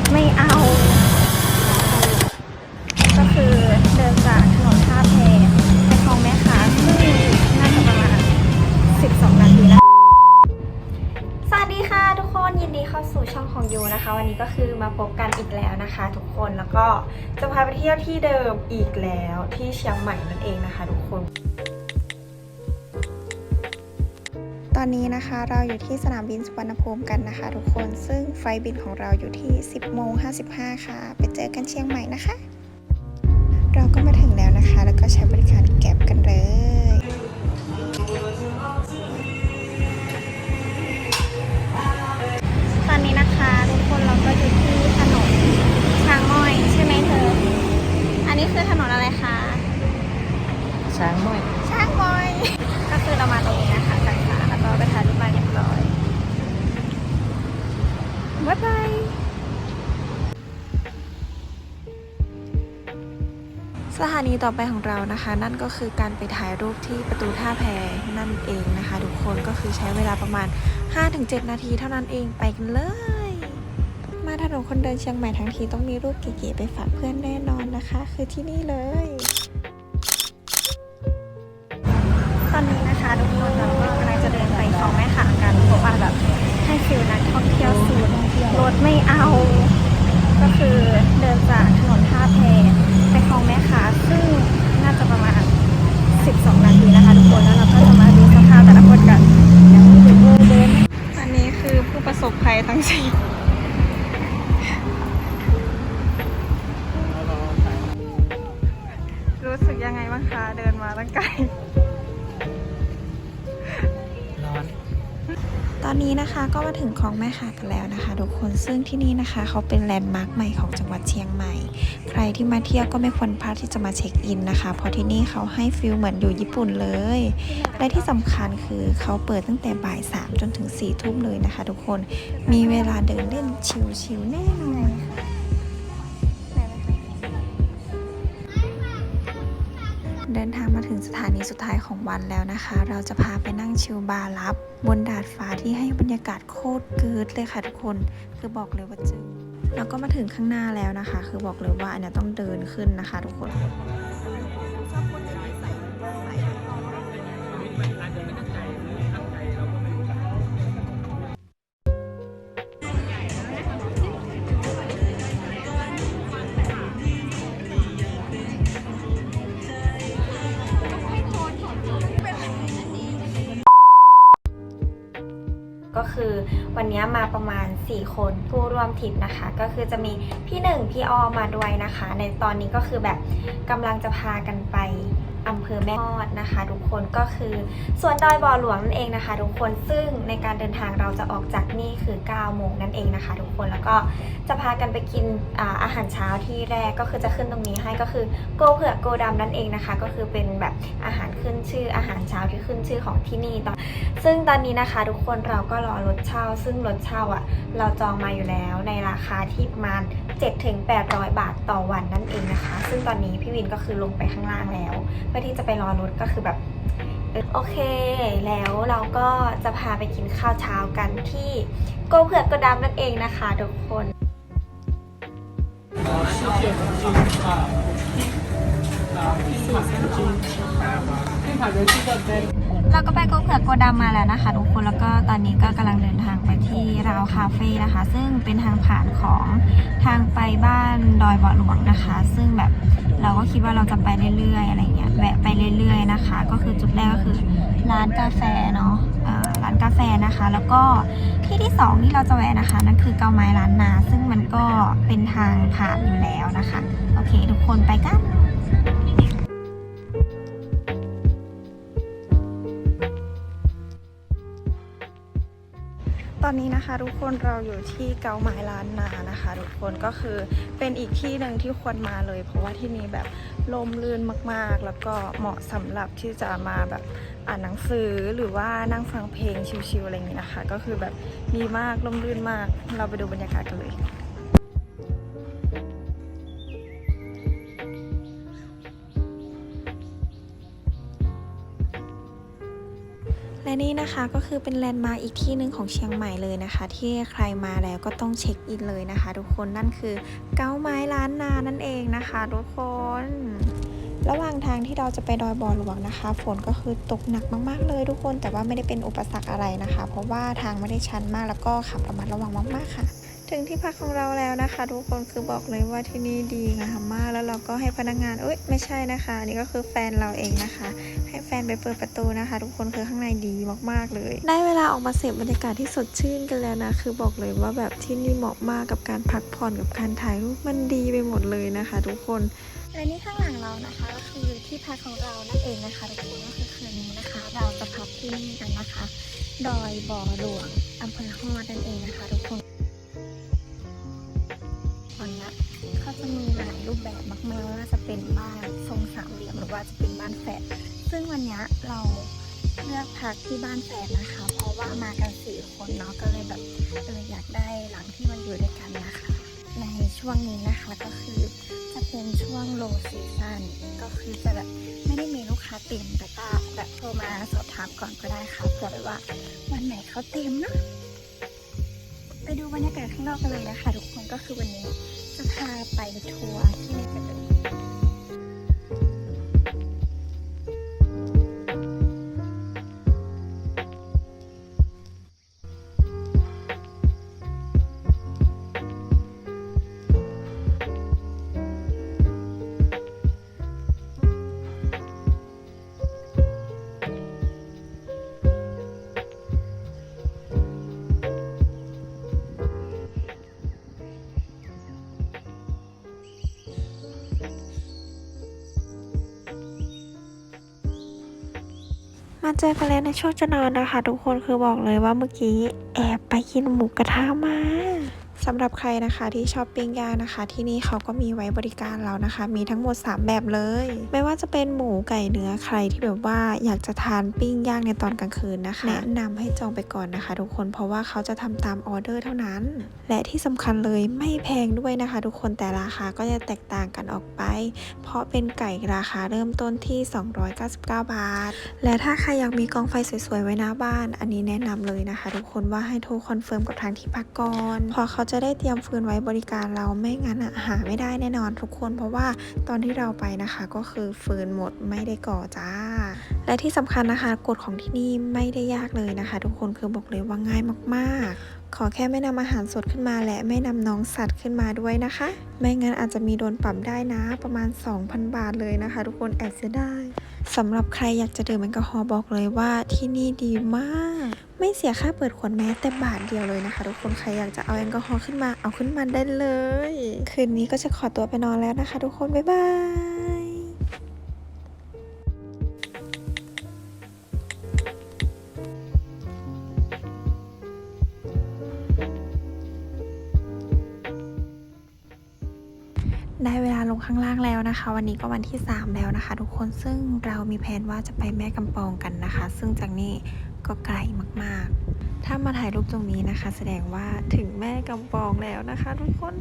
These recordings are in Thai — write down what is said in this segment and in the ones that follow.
ถไม่เอา ก็คือเดินจากถนนท่าแพไปคลองแม่ค้าซึ่งน่าจะประมาณ 12 นาทีนะสวัสดีค่ะทุกคนยินดีเข้าสู่ช่องของยูนะคะ วันนี้ก็คือมาพบกันอีกแล้วนะคะ ทุกคนแล้วก็จะพาไปเที่ยวที่เดิมอีกแล้วที่เชียงใหม่นั่นเองนะคะ ทุกคน อนนี้นะคะเราอยู่ที่สนามบินสุวรรณภูมิกันนะคะ ทุกคนซึ่งไฟบินของเราอยู่ที่ 10โมง55 ค่ะ ไปเจอกันเชียงใหม่นะคะ เราก็มาถึงแล้วนะคะ แล้วก็ใช้บริการแก็บกันเลยานีต่อไปของเรานะคะ นั่นก็คือการไปถ่ายรูปที่ประตูท่าแพนั่นเองนะคะ ทุกคนก็คือใช้เวลาประมาณ 5-7 นาทีเท่านั้นเองไปกันเลย มาถนนคนเดินเชียงใหม่ทั้งทีต้องมีรูปเก๋ๆไปฝากเพื่อนแน่นอนนะคะ คือที่นี่เลย ตอนนี้นะคะทุกคนเราก็กำลังจะเดินไปคลองแม่ขากันเพราะว่าแบบให้ฟิลนักท่องเที่ยวสูตรรถไม่เอา ก็คือเดินจาก อนนี้นะคะก็มาถึงคลองแม่ขากันแล้วนะคะทุกคนซึ่งที่นี่นะคะเขาเป็นแลนด์มาร์คใหม่ของจังหวัดเชียงใหม่ ใครที่มาเที่ยวก็ไม่ควรพลาดที่จะมาเช็คอินนะคะเพราะที่นี่เขาให้ฟิลเหมือนอยู่ญี่ปุ่นเลย และที่สำคัญคือเขาเปิดตั้งแต่บ่ายสามจนถึง4ี่ทุ่มเลยนะคะ ทุกคนมีเวลาเดินเล่นชิลๆแน่นอน เดินทางมาถึงสถานีสุดท้ายของวันแล้วนะคะ เราจะพาไปนั่งชิลบาร์ลับบนดาดฟ้าที่ให้บรรยากาศโคตรเกิดเลยค่ะทุกคน คือบอกเลยว่าจึงแล้วก็มาถึงข้างหน้าแล้วนะคะ คือบอกเลยว่าอันเนี้ยต้องเดินขึ้นนะคะ ทุกคน วันนี้มาประมาณ 4 คนผู้ร่วมทริปนะคะ ก็คือจะมีพี่หนึ่งพี่อ้อมาด้วยนะคะ ในตอนนี้ก็คือแบบกำลังจะพากันไปอำเภอแม่ฮอด นะคะ ทุกคนก็คือส่วนดอยบ่อหลวงนั่นเองนะคะ ทุกคนซึ่งในการเดินทางเราจะออกจากนี่คือ9โมงนั่นเองนะคะ ทุกคนแล้วก็จะพากันไปกินอาอาหารเช้าที่แรกก็คือจะขึ้นตรงนี้ให้ก็คือโกเผือกโกดำนั่นเองนะคะ ก็คือเป็นแบบอาหารขึ้นชื่ออาหารเช้าที่ขึ้นชื่อของที่นี่ตอนซึ่งตอนนี้นะคะ ทุกคนเราก็รอรถเช่า ซึ่งรถเช่าอะ เราจองมาอยู่แล้วในราคาที่ประมาณ7-800 บาทต่อวันนั่นเองนะคะ ซึ่งตอนนี้พี่วินก็คือลงไปข้างล่างแล้วเพื่อที่จะไปรอรถก็คือแบบโอเค แล้วเราก็จะพาไปกินข้าวเช้ากันที่โกเผือกโกดำนั่นเองนะคะทุกคนเราก็ไปโกเผือกโกดำมาแล้วนะคะทุกคนแล้วก็ตอนนี้ก็กำลังเดินทางไปที่ราวคาเฟ่นะคะ ซึ่งเป็นทางผ่านของทางไปบ้านดอยบาะหลวงนะคะ ซึ่งแบบเราก็คิดว่าเราจะไปเรื่อยๆอะไรเงี้ยแวะไปเรื่อย นะคะ ก็คือจุดแรกก็คือร้านกาแฟเนาะร้านกาแฟนะคะ แล้วก็ที่ที่สองที่เราจะแวะนะคะนั่นคือเกาไม้ร้านนา ซึ่งมันก็เป็นทางผ่านอยู่แล้วนะคะ โอเค ทุกคนไปกัน ตอนนี้นะคะทุกคนเราอยู่ที่เกาไม้ล้านนานะคะ ทุกคนก็คือเป็นอีกที่หนึ่งที่ควรมาเลย เพราะว่าที่นี่แบบลมลื่นมากๆ แล้วก็เหมาะสำหรับที่จะมาแบบอ่านหนังสือหรือว่านั่งฟังเพลงชิลๆอะไรอย่างนี้นะคะ ก็คือแบบดีมากลมลื่นมาก เราไปดูบรรยากาศกันเลย และนี่นะคะก็คือเป็นแลนด์มาร์กอีกที่หนึ่งของเชียงใหม่เลยนะคะ ที่ใครมาแล้วก็ต้องเช็คอินเลยนะคะ ทุกคนนั่นคือเก้าไม้ล้านนานั่นเองนะคะ ทุกคน ระหว่างทางที่เราจะไปดอยบ่อหลวงนะคะ ฝนก็คือตกหนักมากๆเลยทุกคนแต่ว่าไม่ได้เป็นอุปสรรคอะไรนะคะ เพราะว่าทางไม่ได้ชันมากแล้วก็ขับระมัดระวังมากๆค่ะ ถึงที่พักของเราแล้วนะคะ ทุกคนคือบอกเลยว่าที่นี่ดีงามมาก แล้วเราก็ให้พนักงานเอ้ยไม่ใช่นะคะอันนี่ก็คือแฟนเราเองนะคะ ให้แฟนไปเปิดประตูนะคะ ทุกคนคือข้างในดีมากๆเลย ได้เวลาออกมาเสพบรรยากาศที่สดชื่นกันแล้วนะ คือบอกเลยว่าแบบที่นี่เหมาะมากกับการพักผ่อนกับการถ่ายรูปมันดีไปหมดเลยนะคะ ทุกคนและนี่ข้างหลังเรานะคะก็คือที่พักของเรานั่นเองนะคะทุกคนก็คือคืนนี้นะคะ เราจะพักที่นี่กันนะคะ ดอยบ่อหลวงอำเภอฮอดนั่นเองนะคะ รูปแบบมากๆว่าจะเป็นบ้านทรงสามเหลี่ยมหรือว่าจะเป็นบ้านแฝดซึ่งวันนี้เราเลือกพักที่บ้านแฟนนะคะ เพราะว่ามากันสี่คนเนาะก็เลยแบบเอออยากได้หลังที่มันอยู่ด้วยกันนะคะ ในช่วงนี้นะคะก็คือจะเป็นช่วงโลซีซั n ก็คือจะแบบไม่ได้มีลูกค้าเต็มแต่ก็แบบโทรมาสอบถามก่อนก็ได้ค่ะเผื่อว่าวันไหนเขาเต็มเนาะ บรรยากาศข้างนอกกันเลยนะคะ ทุกคนก็คือวันนี้จะพาไปทัวร์ที่นี่กัน เจอกันแล้วในช่วงจะนอนนะคะ ทุกคนคือบอกเลยว่าเมื่อกี้แอบไปกินหมูกระทะมาำหรับใครนะคะที่ชอบปิ้งย่างนะคะ ที่นี่เขาก็มีไว้บริการเรานะคะ มีทั้งหมด 3 แบบเลย ไม่ว่าจะเป็นหมูไก่เนื้อใครที่แบบว่าอยากจะทานปิ้งย่างในตอนกลางคืนนะคะ แนะนำให้จองไปก่อนนะคะ ทุกคนเพราะว่าเขาจะทำตามออเดอร์เท่านั้น และที่สำคัญเลยไม่แพงด้วยนะคะ ทุกคนแต่ราคาก็จะแตกต่างกันออกไป เพราะเป็นไก่ราคาเริ่มต้นที่ 299 บาท และถ้าใครอยากมีกองไฟสวยๆไว้หน้าบ้าน อันนี้แนะนำเลยนะคะ ทุกคนว่าให้โทรคอนเฟิร์มกับทางที่พักก่อนเพอเขาจะได้เตรียมฟืนไว้บริการเราไม่งั้นอะหาไม่ได้แน่นอนทุกคน เพราะว่าตอนที่เราไปนะคะ ก็คือฟืนหมดไม่ได้ก่อจ้า และที่สำคัญนะคะกฎของที่นี่ไม่ได้ยากเลยนะคะ ทุกคนคือบอกเลยว่าง่ายมากๆ ขอแค่ไม่นำอาหารสดขึ้นมาและไม่นำน้องสัตว์ขึ้นมาด้วยนะคะ ไม่งั้นอาจจะมีโดนปรับได้นะประมาณ 2,000 บาทเลยนะคะ ทุกคนแอบเสียดายสำหรับใครอยากจะดื่มแอลกอฮอล์บอกเลยว่าที่นี่ดีมาก ไม่เสียค่าเปิดขวดแม้แต่บาทเดียวเลยนะคะ ทุกคนใครอยากจะเอาแอลกอฮอล์ขึ้นมาเอาขึ้นมาได้เลย คืนนี้ก็จะขอตัวไปนอนแล้วนะคะ ทุกคนบ๊ายบาย ได้เวลาลงข้างล่างแล้วนะคะ วันนี้ก็วันที่ 3 แล้วนะคะ ทุกคนซึ่งเรามีแผนว่าจะไปแม่กำปองกันนะคะ ซึ่งจากนี้ก็ไกลมากๆ ถ้ามาถ่ายรูปตรงนี้นะคะ แสดงว่าถึงแม่กำปองแล้วนะคะ ทุกคน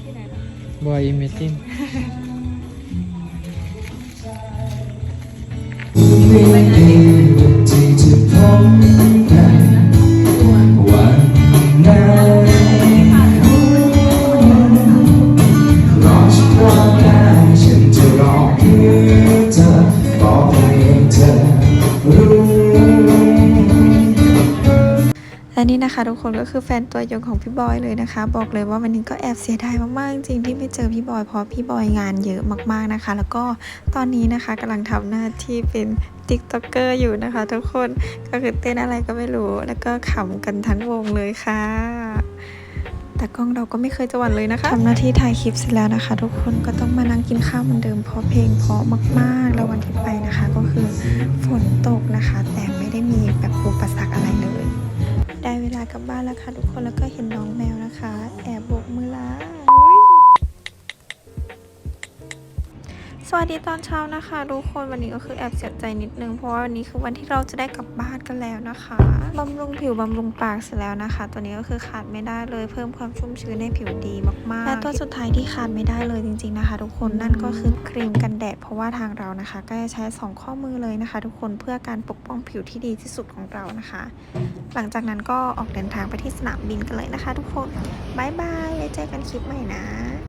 ที่ไหนนะบอยอิมเมจินที่จะพบ นี่ะคะ ทุกคนก็คือแฟนตัวยงของพี่บอยเลยนะคะ บอกเลยว่าวันนี้ก็แอบเสียดายมากๆจริงที่ไม่เจอพี่บอยเพราะพี่บอยงานเยอะมากๆนะคะ แล้วก็ตอนนี้นะคะกำลังทำหน้าที่เป็นติ๊กต็อกเกอร์อยู่นะคะ ทุกคนก็คือเต้นอะไรก็ไม่รู้ แล้วก็ขำกันทั้งวงเลยค่ะ แต่กล้องเราก็ไม่เคยจะหวั่นเลยนะคะทำหน้าที่ถ่ายคลิปเสร็จแล้วนะคะ ทุกคนก็ต้องมานั่งกินข้าวเหมือนเดิมเพราะเพลงเพราะมาก ๆ แล้ววันที่ไปนะคะ ก็คือฝนตกนะคะ นแล้วค่ะทุกคนแล้วก็เห็นน้องแมวนะคะ แอบโบกมือลา สวัสดีตอนเช้านะคะทุกคนวันนี้ก็คือแอบเสียใจนิดนึงเพราะว่าวันนี้คือวันที่เราจะได้กลับบ้านกันแล้วนะคะบำรุงผิวบำรุงปากเสร็จแล้วนะคะ ตัวนี้ก็คือขาดไม่ได้เลยเพิ่มความชุ่มชื้นในผิวดีมากๆและตัวสุดท้ายที่ขาดไม่ได้เลยจริง ๆนะคะ ทุกคนนั่นก็คือครีมกันแดด เพราะว่าทางเรานะคะ ก็จะใช้สองข้อมือเลยนะคะ ทุกคนเพื่อการปกป้องผิวที่ดีที่สุดของเรานะคะ หลังจากนั้นก็ออกเดินทางไปที่สนามบินกันเลยนะคะ ทุกคนบายบายไว้เจอกันคลิปใหม่นะ